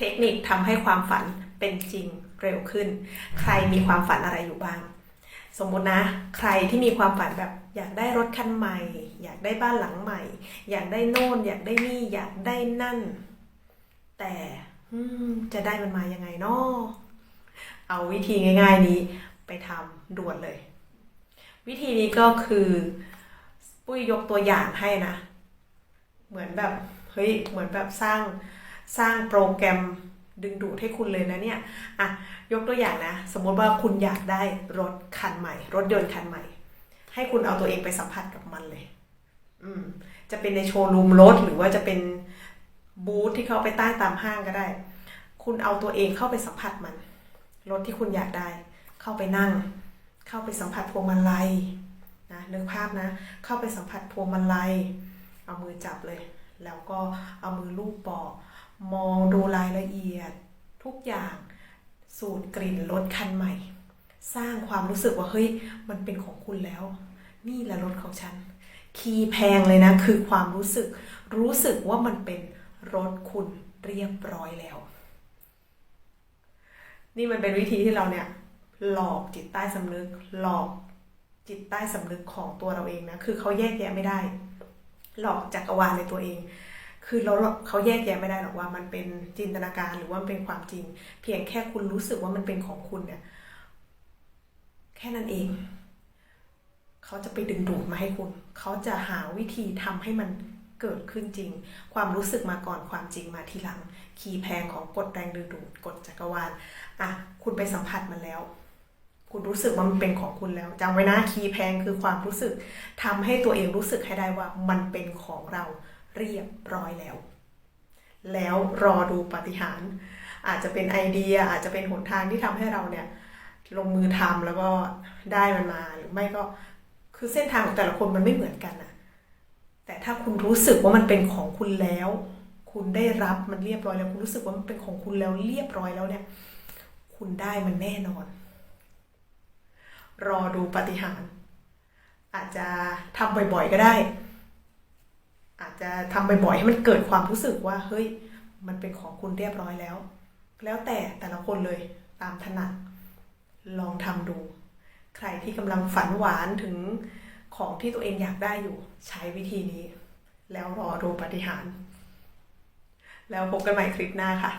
เทคนิคทำให้ความฝันเป็นจริงเร็วขึ้น ใครมีความฝันอะไรอยู่บ้าง สมมตินะ ใครที่มีความฝันแบบอยากได้รถคันใหม่ อยากได้บ้านหลังใหม่ อยากได้โน่น อยากได้นี่อยากได้นั่น แต่จะได้มันมายังไงเนาะเอาวิธีง่าย ๆนี้ไปทำด่วนเลย วิธีนี้ก็คือปุ้ยยกตัวอย่างให้นะ เหมือนแบบเฮ้ยเหมือนแบบสร้าง สร้างโปรแกรมดึงดูดให้คุณเลยนะเนี่ยอะยกตัวอย่างนะ สมมติว่าคุณอยากได้รถคันใหม่ รถยนต์คันใหม่ ให้คุณเอาตัวเองไปสัมผัสกับมันเลย อืม จะเป็นในโชว์รูมรถหรือว่าจะเป็นบูธที่เขาไปตั้งตามห้างก็ได้ คุณเอาตัวเองเข้าไปสัมผัสมัน รถที่คุณอยากได้ เข้าไปนั่ง เข้าไปสัมผัสพวงมาลัยนะนึกภาพนะ เข้าไปสัมผัสพวงมาลัย เอามือจับเลย แล้วก็เอามือลูบเบาะ มองดูรายละเอียด ทุกอย่างสูตรกลิ่นรถคันใหม่ สร้างความรู้สึกว่าเฮ้ยมันเป็นของคุณแล้ว นี่แหละรถของฉัน คีย์แพงเลยนะคือความรู้สึก รู้สึกว่ามันเป็นรถคุณเรียบร้อยแล้ว นี่มันเป็นวิธีที่เราเนี่ยหลอกจิตใต้สำนึกหลอกจิตใต้สำนึกของตัวเราเองนะ คือเขาแยกแยะไม่ได้ หลอกจักรวาลในตัวเอง คือเราเขาแยกแยะไม่ได้หรอกว่ามันเป็นจินตนาการหรือว่ามันเป็นความจริง เพียงแค่คุณรู้สึกว่ามันเป็นของคุณเนี่ยแค่นั้นเอง เขาจะไปดึงดูดมาให้คุณ เขาจะหาวิธีทำให้มันเกิดขึ้นจริง ความรู้สึกมาก่อนความจริงมาทีหลัง คีย์แพงของกฎแรงดึงดูดกฎจักรวาลอะคุณไปสัมผัสมันแล้ว คุณรู้สึกว่ามันเป็นของคุณแล้วจำไว้นะคีย์แพงคือความรู้สึกทำให้ตัวเองรู้สึกให้ได้ว่ามันเป็นของเรา เรียบร้อยแล้ว แล้วรอดูปฏิหาร อาจจะเป็นไอเดียอาจจะเป็นหนทางที่ทำให้เราเนี่ยลงมือทำแล้วก็ได้มันมาหรือไม่ก็คือเส้นทางของแต่ละคนมันไม่เหมือนกันนะแต่ถ้าคุณรู้สึกว่ามันเป็นของคุณแล้ว คุณได้รับมันเรียบร้อยแล้ว คุณรู้สึกว่ามันเป็นของคุณแล้วเรียบร้อยแล้วเนี่ย คุณได้มันแน่นอน รอดูปฏิหาร อาจจะทำบ่อยๆก็ได้ จะทำบ่อยๆให้มันเกิดความรู้สึกว่า เฮ้ย มันเป็นของคุณเรียบร้อยแล้ว แล้วแต่แต่ละคนเลยตามถนัดลองทำดู ใครที่กำลังฝันหวานถึงของที่ตัวเองอยากได้อยู่ ใช้วิธีนี้ แล้วรอดูปฏิหาร แล้วพบกันใหม่คลิปหน้าค่ะ